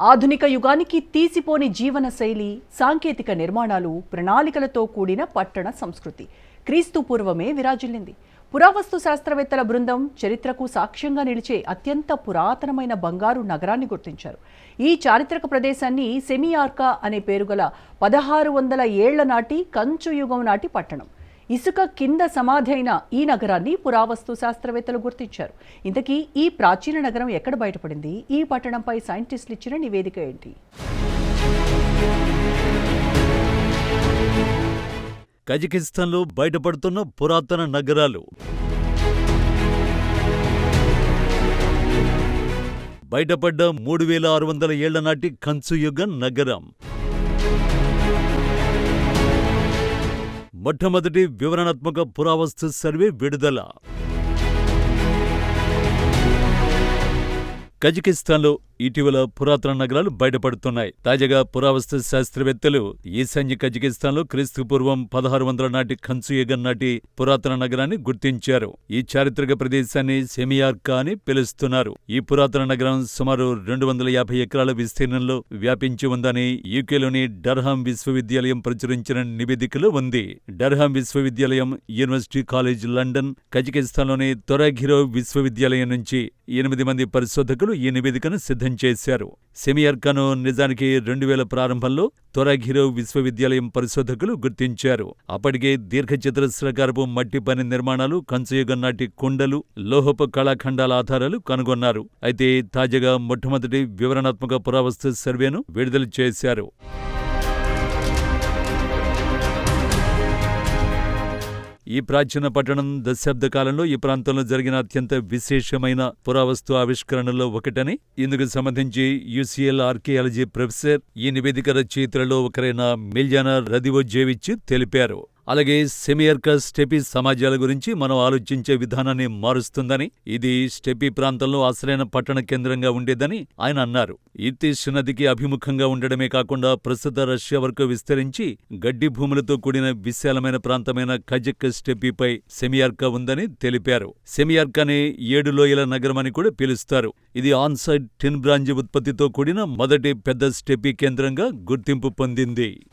ఆధునిక యుగానికి తీసిపోని జీవన శైలి సాంకేతిక నిర్మాణాలు ప్రణాళికలతో కూడిన పట్టణ సంస్కృతి. క్రీస్తు పూర్వమే విరాజిల్లింది. పురావస్తు శాస్త్రవేత్తల బృందం చరిత్రకు సాక్ష్యంగా నిలిచే అత్యంత పురాతనమైన బంగారు నగరాన్ని గుర్తించారు. ఈ చారిత్రక ప్రదేశాన్ని సెమియార్కా అనే పేరుగల పదహారు వందల ఏళ్ళ నాటి కంచు యుగం నాటి పట్టణం. ఇసుక కింద సమాధి అయిన ఈ నగరాన్ని పురావస్తు శాస్త్రవేత్తలు గుర్తించారు. ఇంతకీ ఈ ప్రాచీన నగరం ఎక్కడ బయటపడింది? ఈ పట్టణంపై సైంటిస్టులు ఇచ్చిన నివేదిక ఏంటి? కజకిస్తాన్లో బయటపడుతున్న పురాతన నగరాలు. బయటపడ్డ మూడు వేల ఆరు వందల ఏళ్ళ నాటి కంచుయుగ నగరం. మొట్టమొదటి వివరణాత్మక పురావస్తు సర్వే విడుదల. కజకిస్తాన్లో ఇటీవల పురాతన నగరాలు బయటపడుతున్నాయి. తాజాగా పురావస్తు శాస్త్రవేత్తలు ఈశాన్య కజకిస్తాన్లో క్రీస్తు పూర్వం పదహారు వందల నాటి కంచుయుగం నాటి పురాతన నగరాన్ని గుర్తించారు. ఈ చారిత్రక ప్రదేశాన్ని సెమియార్కా అని పిలుస్తున్నారు. ఈ పురాతన నగరం సుమారు రెండు వందల యాభై ఎకరాల విస్తీర్ణంలో వ్యాపించి ఉందని యూకేలోని డర్హాం విశ్వవిద్యాలయం ప్రచురించిన నివేదికలో ఉంది. డర్హాం విశ్వవిద్యాలయం యూనివర్సిటీ కాలేజ్ లండన్ కజకిస్తాన్లోని తొరాఘిరో విశ్వవిద్యాలయం నుంచి ఎనిమిది మంది పరిశోధకులు ఈ నివేదికను సిద్ధం చేశారు. సెమియార్కాను నిజానికి రెండు వేల ప్రారంభంలో తొరాఘిరో విశ్వవిద్యాలయం పరిశోధకులు గుర్తించారు. అప్పటికే దీర్ఘచతురస్రాకారపు మట్టి పని నిర్మాణాలు కంచయుగం నాటి కుండలు లోహపు కళాఖండాల ఆధారాలు కనుగొన్నారు. అయితే తాజాగా మొట్టమొదటి వివరణాత్మక పురావస్తు సర్వేను విడుదల చేశారు. ఈ ప్రాచీన పట్టణం దశాబ్ద కాలంలో ఈ ప్రాంతంలో జరిగిన అత్యంత విశేషమైన పురావస్తు ఆవిష్కరణలో ఒకటని ఇందుకు సంబంధించి యూసీఎల్ ఆర్కియాలజీ ప్రొఫెసర్ ఈ నివేదిక రచయితలలో ఒకరైన మిల్జానా రదివోజేవిచ్ తెలిపారు. అలాగే సెమియర్కస్ స్టెపీ సమాజాల గురించి మనం ఆలోచించే విధానాన్ని మారుస్తుందని ఇది స్టెపీ ప్రాంతంలో అసలైన పట్టణ కేంద్రంగా ఉండేదని ఆయన అన్నారు. ఇర్తిష్ నదికి అభిముఖంగా ఉండడమే కాకుండా ప్రస్తుత రష్యా వరకు విస్తరించి గడ్డి భూములతో కూడిన విశాలమైన ప్రాంతమైన కజక్ స్టెపీపై సెమియార్కా ఉందని తెలిపారు. సెమియార్కాని ఏడు లోయల నగరమని కూడా పిలుస్తారు. ఇది ఆన్సైడ్ టిన్ బ్రాంజ్ ఉత్పత్తితో కూడిన మొదటి పెద్ద స్టెపీ కేంద్రంగా గుర్తింపు పొందింది.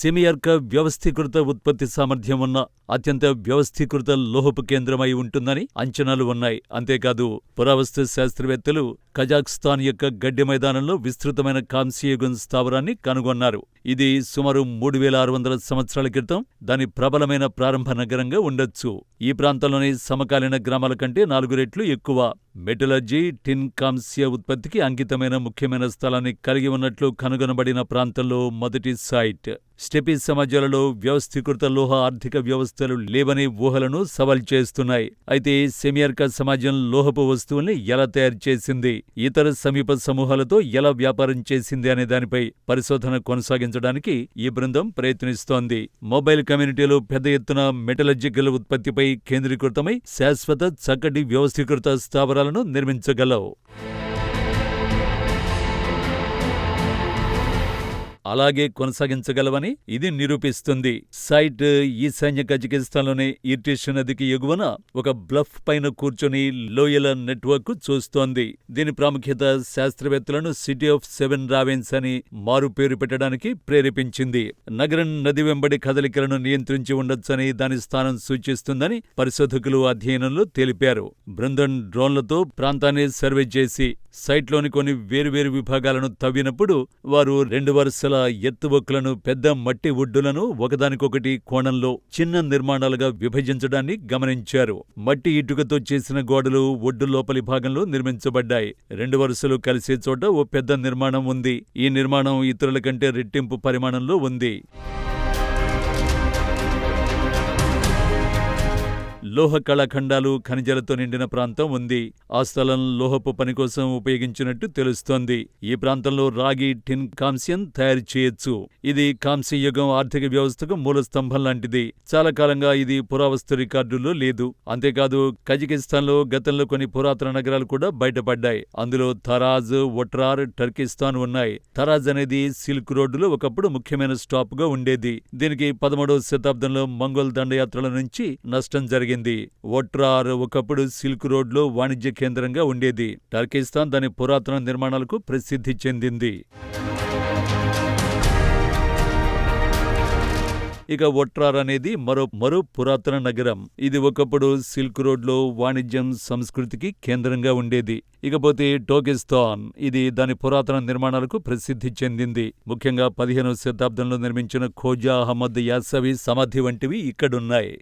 సెమియర్క వ్యవస్థీకృత ఉత్పత్తి సామర్థ్యం ఉన్న అత్యంత వ్యవస్థీకృత లోహపు కేంద్రమై ఉంటుందని అంచనాలు ఉన్నాయి. అంతేకాదు పురావస్తు శాస్త్రవేత్తలు కజాక్స్తాన్ యొక్క గడ్డి మైదానంలో విస్తృతమైన కాంస్యయుగం స్థావరాన్ని కనుగొన్నారు. ఇది సుమారు మూడు వేల ఆరు వందల సంవత్సరాల క్రితం దాని ప్రబలమైన ప్రారంభ నగరంగా ఉండొచ్చు. ఈ ప్రాంతంలోని సమకాలీన గ్రామాల కంటే నాలుగు రెట్లు ఎక్కువ. మెటలర్జీ టిన్ కాంస్య ఉత్పత్తికి అంకితమైన ముఖ్యమైన స్థలాన్ని కలిగి ఉన్నట్లు కనుగొనబడిన ప్రాంతంలో మొదటి సైట్. స్టెపీ సమాజాలలో వ్యవస్థీకృత లోహ ఆర్థిక వ్యవస్థలు లేవనే ఊహలను సవాల్ చేస్తున్నాయి. అయితే సెమియార్కా సమాజం లోహపు వస్తువుల్ని ఎలా తయారు చేసింది? ఇతర సమీప సమూహాలతో ఎలా వ్యాపారం చేసింది అనే దానిపై పరిశోధన కొనసాగించడానికి ఈ బృందం ప్రయత్నిస్తోంది. మొబైల్ కమ్యూనిటీలో పెద్ద ఎత్తున మెటలజికల్ ఉత్పత్తిపై కేంద్రీకృతమై శాశ్వత చక్కటి వ్యవస్థీకృత స్థావరాలను నిర్మించగలవు. అలాగే కొనసాగించగలవని ఇది నిరూపిస్తుంది. సైట్ ఈశాన్య కజకిస్తాన్లోని ఇర్టిష్ నదికి ఎగువన ఒక బ్లఫ్ పైన కూర్చొని లోయల నెట్వర్క్ చూస్తోంది. దీని ప్రాముఖ్యత శాస్త్రవేత్తలను సిటీ ఆఫ్ సెవెన్ రావెన్స్ అని మారు పేరు పెట్టడానికి ప్రేరేపించింది. నగరం నది వెంబడి కదలికలను నియంత్రించి ఉండొచ్చని దాని స్థానం సూచిస్తుందని పరిశోధకులు అధ్యయనంలో తెలిపారు. బృందం డ్రోన్లతో ప్రాంతాన్ని సర్వే చేసి సైట్లోని కొన్ని వేరువేరు విభాగాలను తవ్వినప్పుడు వారు రెండు వరుసల ఎత్తువక్కులను పెద్ద మట్టి ఒడ్డులను ఒకదానికొకటి కోణంలో చిన్న నిర్మాణాలుగా విభజించడాన్ని గమనించారు. మట్టి ఇటుకతో చేసిన గోడలు ఒడ్డు లోపలి భాగంలో నిర్మించబడ్డాయి. రెండు వరుసలు కలిసే చోట ఓ పెద్ద నిర్మాణం ఉంది. ఈ నిర్మాణం ఇతరుల కంటే రెట్టింపు పరిమాణంలో ఉంది. లోహ కళాఖండాలు ఖనిజాలతో నిండిన ప్రాంతం ఉంది. ఆ స్థలం లోహపు పని కోసం ఉపయోగించినట్టు తెలుస్తోంది. ఈ ప్రాంతంలో రాగి టిన్ కాంస్యం తయారు చేయొచ్చు. ఇది కాంస్య యుగం ఆర్థిక వ్యవస్థకు మూల స్తంభం లాంటిది. చాలా కాలంగా ఇది పురావస్తు రికార్డుల్లో లేదు. అంతేకాదు కజకిస్తాన్లో గతంలో కొన్ని పురాతన నగరాలు కూడా బయటపడ్డాయి. అందులో థరాజ్ ఒట్రార్ టర్కిస్తాన్ ఉన్నాయి. థరాజ్ అనేది సిల్క్ రోడ్డులో ఒకప్పుడు ముఖ్యమైన స్టాప్గా ఉండేది. దీనికి పదమూడవ శతాబ్దంలో మంగోల్ దండయాత్రల నుంచి నష్టం జరిగింది. ఉంది ఒట్రార్ ఒకప్పుడు సిల్క్ రోడ్లో వాణిజ్య కేంద్రంగా ఉండేది. టర్కిస్తాన్ దాని పురాతన నిర్మాణాలకు ప్రసిద్ధి చెందింది. ఇక ఒట్రార్ అనేది మరో మరో పురాతన నగరం. ఇది ఒకప్పుడు సిల్క్ రోడ్లో వాణిజ్యం సంస్కృతికి కేంద్రంగా ఉండేది. ఇకపోతే టోకిస్తాన్ ఇది దాని పురాతన నిర్మాణాలకు ప్రసిద్ధి చెందింది. ముఖ్యంగా పదిహేనవ శతాబ్దంలో నిర్మించిన ఖోజా అహ్మద్ యాసవి సమాధి వంటివి ఇక్కడున్నాయి.